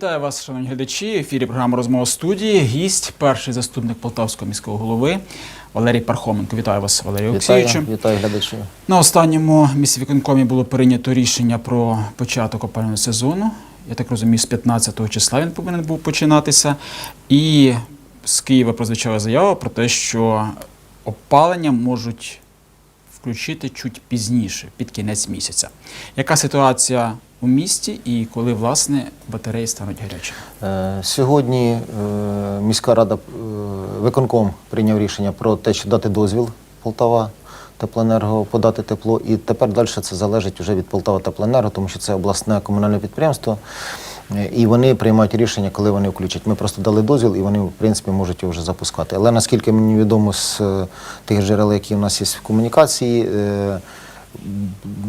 Вітаю вас, шановні глядачі. В ефірі програма розмова студії. Гість, перший заступник Полтавського міського голови Валерій Пархоменко. Вітаю вас, Валерій Олексійовичу. Вітаю, глядачів. На останньому міськвиконкомі було прийнято рішення про початок опалювального сезону. Я так розумію, з 15 числа він повинен був починатися. І з Києва прозвучала заява про те, що опалення можуть включити чуть пізніше, під кінець місяця. Яка ситуація у місті і коли власне батареї стануть гарячими? Е, Сьогодні е, міська рада е, виконком прийняв рішення про те, що дати дозвіл Полтава Теплоенерго подати тепло. І тепер далі це залежить вже від Полтава Теплоенерго, тому що це обласне комунальне підприємство. І вони приймають рішення, коли вони включать. Ми просто дали дозвіл, і вони, в принципі, можуть його вже запускати. Але наскільки мені відомо з е, тих джерел, які у нас є в комунікації, е,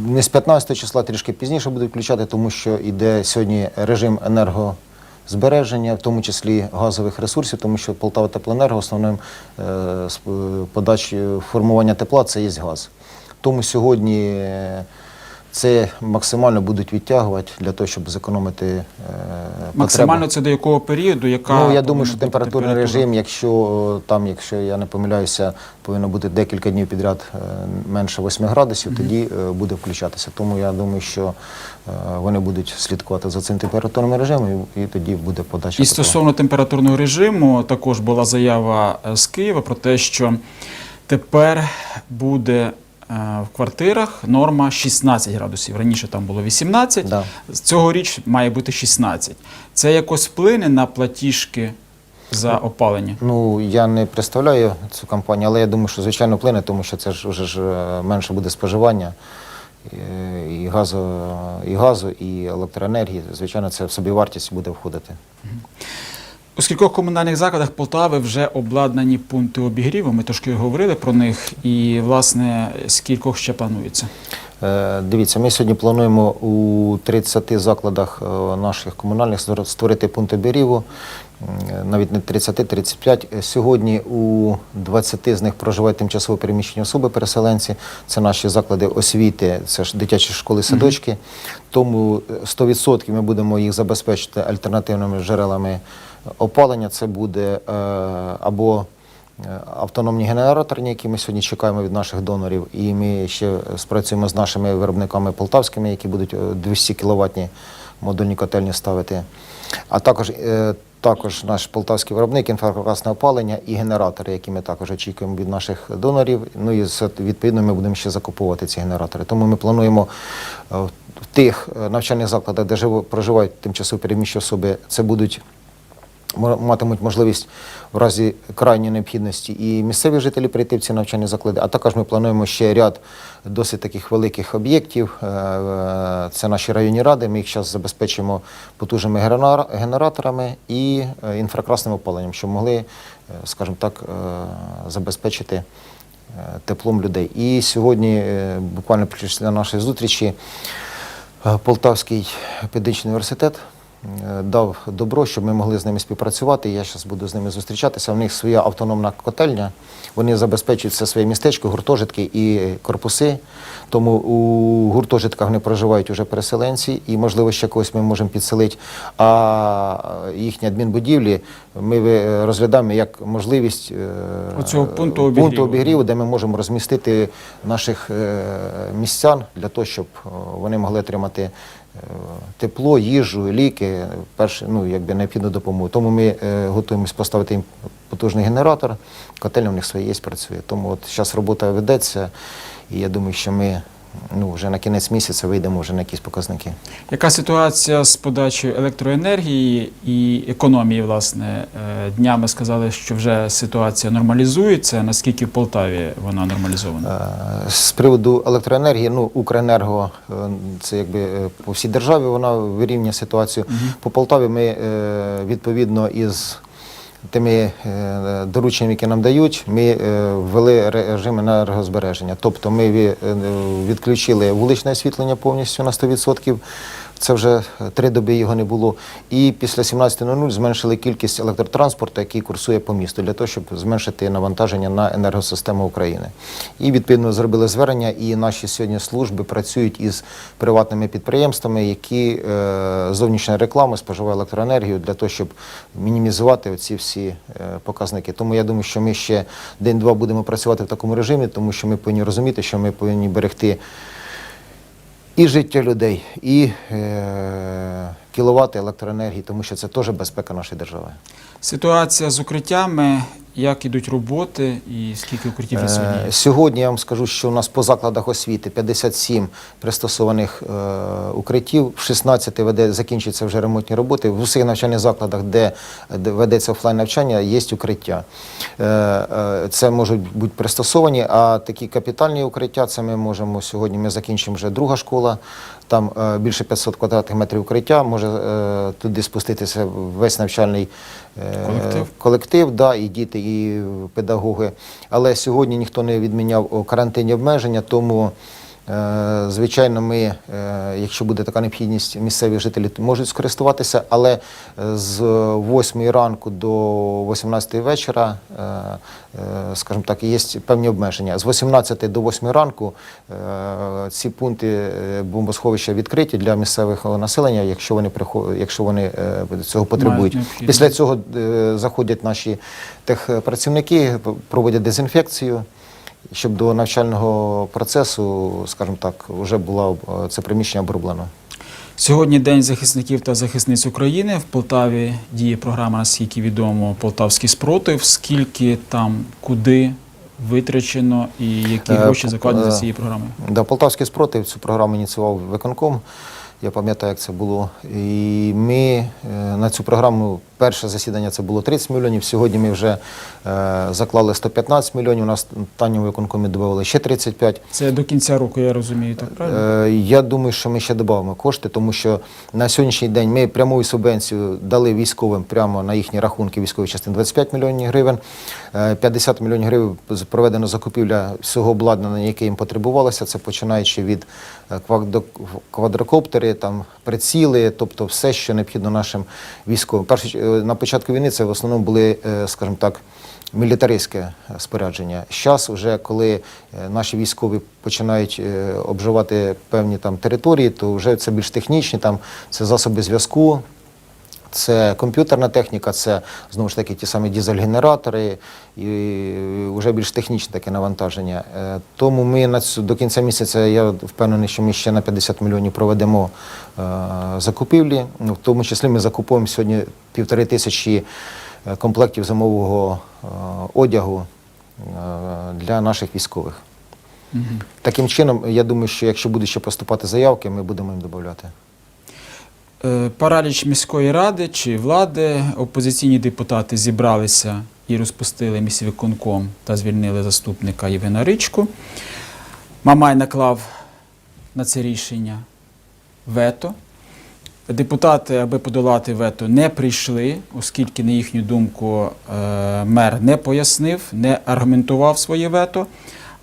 не з 15 числа, трішки пізніше будуть включати, тому що йде сьогодні режим енергозбереження, в тому числі газових ресурсів, тому що Полтава Теплоенерго основним е, подачею формування тепла це є газ. Тому сьогодні це максимально будуть відтягувати для того, щоб зекономити е, Максимально потребу. це до якого періоду? Яка Ну, я думаю, що температурний температура? режим, якщо там, якщо я не помиляюся, повинно бути декілька днів підряд е, менше 8 градусів, тоді е, буде включатися. Тому я думаю, що е, вони будуть слідкувати за цим температурним режимом, і, і тоді буде подача. І стосовно температурного режиму, також була заява е, з Києва про те, що тепер буде е, в квартирах норма 16 градусів. Раніше там було 18, Да. цьогоріч має бути 16. Це якось вплине на платіжки за опалення? Ну я не представляю цю компанію, але я думаю, що звичайно вплине, тому що це ж вже ж е, менше буде споживання. е, І газу, і газу, і електроенергії, звичайно, це в собівартість буде входити. У скількох комунальних закладах Полтави вже обладнані пункти обігріву. Ми трошки говорили про них, і власне скількох ще планується. Е, Дивіться, ми сьогодні плануємо у 30 закладах е, наших комунальних створити- пункти обігріву, навіть не 30, 35. Е, Сьогодні у 20 з них проживають тимчасово переміщені особи, переселенці. Це наші заклади освіти, це ж дитячі школи, садочки. Тому е, 100% ми будемо їх забезпечити альтернативними джерелами опалення. Це буде е, або Е, автономні генераторні, які ми сьогодні чекаємо від наших донорів, і ми ще спрацюємо з нашими виробниками полтавськими, які будуть е, 200 кіловатні модульні котельні ставити. А також, е, також наш полтавський виробник інфракрасне опалення і генератори, які ми також очікуємо від наших донорів. Ну і відповідно ми будемо ще закуповувати ці генератори. Тому ми плануємо е, в тих е, навчальних закладах, де проживають тимчасово переміщені особи, це будуть матимуть можливість в разі крайньої необхідності і місцеві жителі прийти в ці навчальні заклади. А також ми плануємо ще ряд досить таких великих об'єктів. Е, Це наші районні ради. Ми їх зараз забезпечимо потужними генераторами і е, інфракрасним опаленням, щоб могли, е, скажімо так, забезпечити теплом людей. І сьогодні, буквально після нашої зустрічі, Полтавський педагогічний університет дав добро, щоб ми могли з ними співпрацювати. Я зараз буду з ними зустрічатися. У них своя автономна котельня. Вони забезпечують це своє містечко, гуртожитки і корпуси. Тому у гуртожитках не проживають уже переселенці, і можливо ще когось ми можемо підселити. А їхні адмінбудівлі ми розглядаємо як можливість е, Оцього пункту пункту обігріву. обігріву, де ми можемо розмістити наших е, містян для того, щоб е, вони могли отримати е, тепло, їжу, ліки, перше, ну, якби необхідну допомогу. Тому ми е, готуємось поставити їм потужний генератор, котельня в них своє є, працює. Тому от зараз робота ведеться, і я думаю, що ми ну, вже на кінець місяця вийдемо вже на якісь показники. Яка ситуація з подачею електроенергії і економії? Власне, Е, днями сказали, що вже ситуація нормалізується. Наскільки в Полтаві вона нормалізована? Е, З приводу електроенергії, ну Укренерго е, це якби по всій державі вона вирівнює ситуацію. По Полтаві ми відповідно із тими е, дорученнями, які нам дають, ми е, ввели режим енергозбереження. Тобто ми е, відключили вуличне освітлення повністю на 100%. Це вже е, три доби його не було. І після 17.00 зменшили кількість електротранспорту, який курсує по місту, для того, щоб зменшити навантаження на енергосистему України. І відповідно зробили звернення, і наші сьогодні служби працюють із приватними підприємствами, які е, зовнішня реклама споживає електроенергію для того, щоб мінімізувати оці всі е, показники. Тому я думаю, що ми ще день-два будемо працювати в такому режимі, тому що ми повинні розуміти, що ми повинні берегти і життя людей, і е, кіловати електроенергії, тому що це теж безпека нашої держави. Ситуація з укриттями, як ідуть роботи і скільки укриттів сьогодні є? Е, Сьогодні я вам скажу, що у нас по закладах освіти 57 пристосованих е, укриттів, в 16 веде, закінчуються вже ремонтні роботи. В усіх навчальних закладах, де, де ведеться офлайн навчання, є укриття. Е, е, це можуть бути пристосовані, а такі капітальні укриття, це ми можемо сьогодні. Ми закінчимо вже друга школа. Там е, більше 500 квадратних метрів укриття. Може е, туди спуститися весь навчальний е, Колектив. колектив, да, і діти, і педагоги. Але сьогодні ніхто не відміняв карантинні обмеження, тому. Е, Звичайно, ми, е, якщо буде така необхідність, місцеві жителі можуть скористуватися, але е, з 8 ранку до 18 вечора, скажімо так, є певні обмеження. З 18 до 8 ранку ці пункти бомбосховища відкриті для місцевого населення, якщо вони якщо вони цього потребують. Після цього заходять наші техпрацівники, проводять дезінфекцію, щоб до навчального процесу, скажімо так, вже було е, це приміщення оброблено. Сьогодні День захисників та захисниць України. В Полтаві діє програма, наскільки відомо, Полтавський спротив. Скільки там, куди витрачено і які Е, гроші закладені е, за цією програмою? Да, Полтавський спротив цю програму ініціював виконком. Я пам'ятаю, як це було. І ми е, на цю програму перше засідання це було 30 мільйонів. Сьогодні ми вже е, заклали 115 мільйонів. У нас танню виконкомі додали ще 35. Це до кінця року, я розумію, так правильно? Е, Я думаю, що ми ще додамо кошти, тому що на сьогоднішній день ми прямою субвенцію дали військовим прямо на їхні рахунки військової частини 25 мільйонів гривень. Е, 50 мільйонів гривень проведено закупівля всього обладнання, яке їм потребувалося. Це починаючи від е, квадрокоптери, там приціли, тобто все, що необхідно нашим військовим. Перше, е, на початку війни це в основному були, е, скажімо так, мілітаристське спорядження. Зараз, вже коли е, наші військові починають е, обживати певні там території, то вже це більш технічні, там це засоби зв'язку. Це комп'ютерна техніка, це знову ж таки ті самі дизель-генератори і вже більш технічне таке навантаження. Е, Тому ми на цю, до кінця місяця я впевнений, що ми ще на 50 мільйонів проведемо е, закупівлі. Ну, В тому числі ми закуповуємо сьогодні півтори тисячі е, комплектів зимового одягу для наших військових. Мгм. Таким чином, я думаю, що якщо будуть ще поступати заявки, ми будемо їм додати. Е, Параліч міської ради чи влади опозиційні депутати зібралися і розпустили міськвиконком та звільнили заступника Євгена Ричку. Мамай наклав на це рішення вето. Депутати, аби подолати вето, не прийшли, оскільки, на їхню думку, е, мер не пояснив, не аргументував своє вето.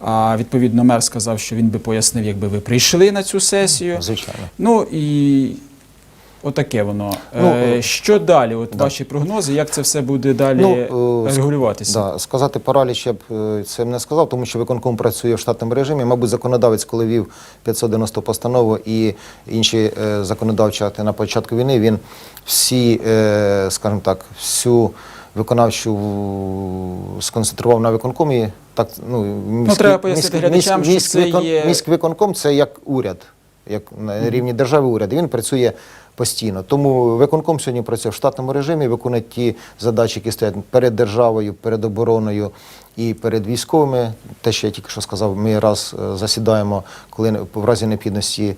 А відповідно, мер сказав, що він би пояснив, якби ви прийшли на цю сесію. Звичайно. Ну і отаке воно. Ну, е, е, що далі? От да. ваші прогнози, як це все буде далі Ну, е, регулюватися? Да, сказати параліч я б це не сказав, тому що виконком працює в штатному режимі. Мабуть, законодавець, коли вів 590 постанову і інші е, законодавчі акти на початку війни, він всі, е, скажімо так, всю виконавчу сконцентрував на виконкомі. Так, ну, міський, треба пояснити глядачам, що це є- міськвиконком це як уряд, як на рівні держави уряд. і Він працює постійно. Тому виконком сьогодні працює в штатному режимі, виконує ті задачі, які стоять перед державою, перед обороною і перед військовими. Те, що я тільки що сказав, ми раз е, засідаємо, коли в разі необхідності е,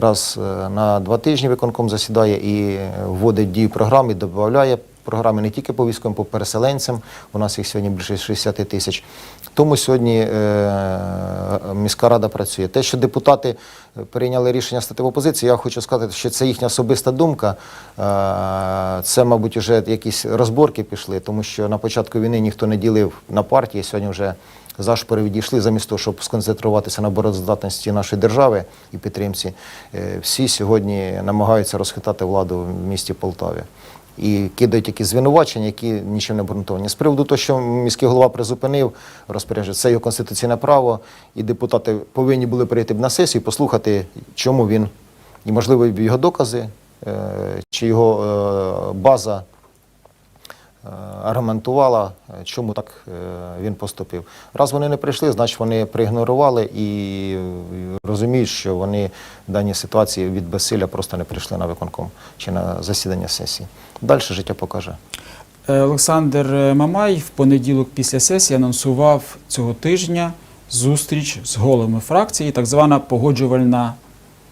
раз е, на два тижні виконком засідає і вводить дію програми, додає програми не тільки по військовим, по переселенцям. У нас їх сьогодні більше 60 тисяч. Тому сьогодні е, міська рада працює. Те, що депутати е, прийняли рішення стати в опозиції, я хочу сказати, що це їхня особиста думка. Е, це, мабуть, вже якісь розборки пішли, тому що на початку війни ніхто не ділив на партії. Сьогодні вже зашпори відійшли, замість того, щоб сконцентруватися на обороноздатності нашої держави і підтримці, всі сьогодні намагаються розхитати владу в місті Полтаві. І кидають якісь звинувачення, які нічим не обґрунтовані. З приводу того, що міський голова призупинив розпорядження, це його конституційне право, і депутати повинні були прийти б на сесію послухати, чому він, і можливо його докази, е, чи його е, база аргументувала, е, чому так е, він поступив. Раз вони не прийшли, значить вони проігнорували і е, розуміють, що вони в даній ситуації від безсилля просто не прийшли на виконком чи на засідання сесії. Далі життя покаже. Е, Олександр Мамай в понеділок після сесії анонсував цього тижня зустріч з головами фракції, так звана погоджувальна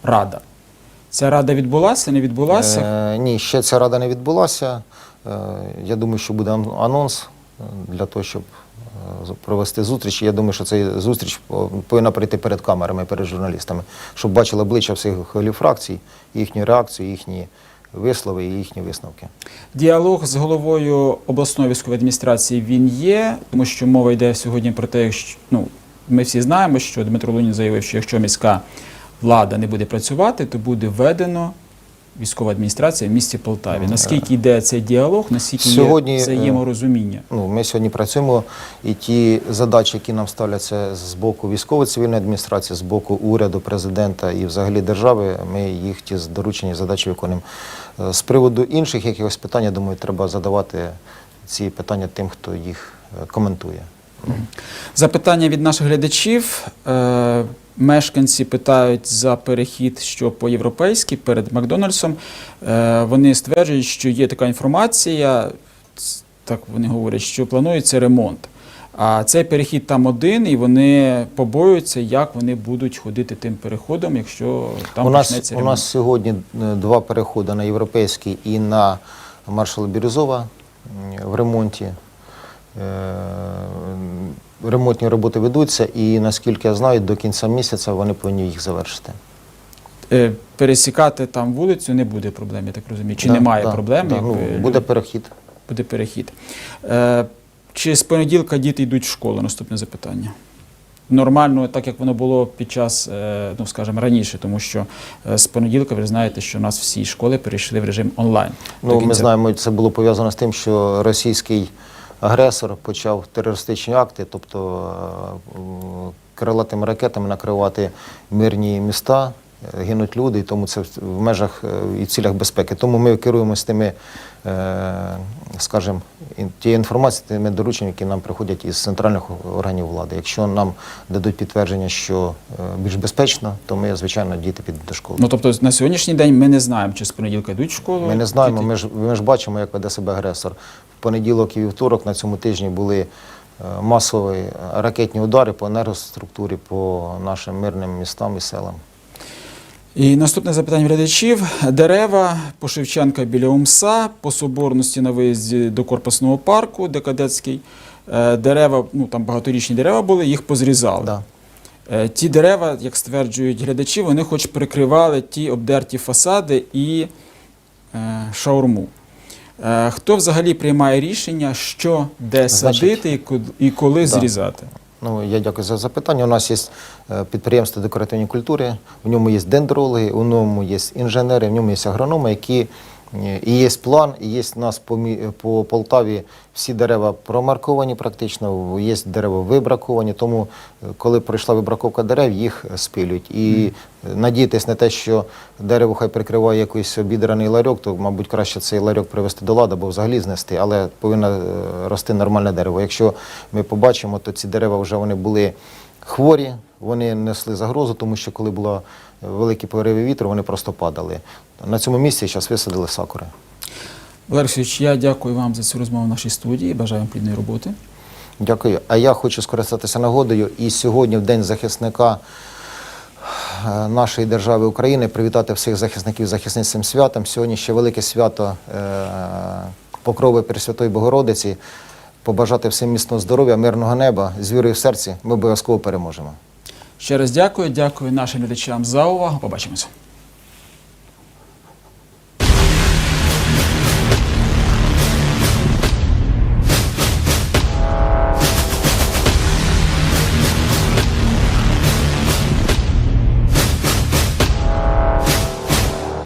рада. Ця рада відбулася, не відбулася? Е, ні, ще ця рада не відбулася. Е, я думаю, що буде анонс е, для того, щоб е, провести зустріч. Я думаю, що ця зустріч повинна прийти перед камерами, перед журналістами, щоб бачили обличчя всіх голів фракцій, їхню реакцію, їхні вислови і їхні висновки. Діалог з головою обласної військової адміністрації він є, тому що мова йде сьогодні про те, що ну, ми всі знаємо, що Дмитро Лунін заявив, що якщо міська влада не буде працювати, то буде введено військова адміністрація в місті Полтаві. Наскільки йде цей діалог, наскільки Сьогодні, є е, взаєморозуміння? Ну, ми сьогодні працюємо, і ті задачі, які нам ставляться з боку військової цивільної адміністрації, з боку уряду, президента і взагалі держави, ми їх ті доручені задачі виконуємо. Е, З приводу інших якихось питань, я думаю, треба задавати ці питання тим, хто їх е, коментує. Запитання від наших глядачів. Е, Мешканці питають за перехід, що по-європейськи перед Макдональдсом. Е, Вони стверджують, що є така інформація, так вони говорять, що планується ремонт. А цей перехід там один, і вони побоюються, як вони будуть ходити тим переходом, якщо там у, нас, почнеться у нас сьогодні е, два переходи на європейський і на маршала Бірюзова в ремонті. Ремонтні роботи ведуться, і наскільки я знаю, до кінця місяця вони повинні їх завершити. Е, Пересікати там вулицю не буде проблем, я так розумію. Чи Да, немає да, проблем? да, ну, якби буде перехід. буде перехід. Е, чи з понеділка діти йдуть в школу? Наступне запитання. Нормально, так як воно було під час, е, ну скажімо, раніше, тому що е, з понеділка ви знаєте, що у нас всі школи перейшли в режим онлайн. До Ну, ми кінця. знаємо, це було пов'язано з тим, що російський агресор почав терористичні акти, тобто е, крилатими ракетами накривати мирні міста, е, гинуть люди, і тому це в межах е, і цілях безпеки. Тому ми керуємося тими, скажімо, ін- тією інформацією, тими дорученнями, які нам приходять із центральних органів влади. Якщо нам дадуть підтвердження, що е, більш безпечно, то ми, звичайно, діти підуть до школи. Ну тобто на сьогоднішній день ми не знаємо, чи з понеділка йдуть в школу. Ми не знаємо, ми ж, ми ж бачимо, як веде себе агресор. В понеділок і вівторок на цьому тижні були е, масові ракетні удари по енергоструктурі, по нашим мирним містам і селам. І наступне запитання глядачів. Дерева по Шевченка біля Умса, по соборності на виїзді до корпусного парку, де кадетський. Е, Дерева, ну там багаторічні дерева були, їх позрізали. Да. Е, Ті дерева, як стверджують глядачі, вони хоч прикривали ті обдерті фасади і е, шаурму. Хто взагалі приймає рішення, що де Значить, садити і коли да. зрізати? Ну, я дякую за запитання. У нас є е, підприємство декоративної культури, в ньому є дендрологи, у ньому є інженери, в ньому є агрономи, які і є план, і є у нас по, по Полтаві всі дерева промарковані практично, є дерева вибраковані, тому е, коли пройшла вибраковка дерев, їх спилюють. І е, надіятись на те, що дерево хай прикриває якийсь обідраний ларьок, то, мабуть, краще цей ларьок привести до ладу або взагалі знести, але повинно е, рости нормальне дерево. Якщо ми побачимо, то ці дерева вже вони були хворі, вони несли загрозу, тому що коли було великі пориви вітру, вони просто падали. На цьому місці зараз висадили сакури. Олексійович, я дякую вам за цю розмову в нашій студії. Бажаю вам плідної роботи. Дякую. А я хочу скористатися нагодою і сьогодні, в День захисника е, нашої держави України, привітати всіх захисників захисниць цим святом. Сьогодні ще велике свято е, Покрови Пресвятої Богородиці. Побажати всім міцного здоров'я, мирного неба, з вірою в серці. Ми обов'язково переможемо. Ще раз дякую. Дякую нашим глядачам за увагу. Побачимося.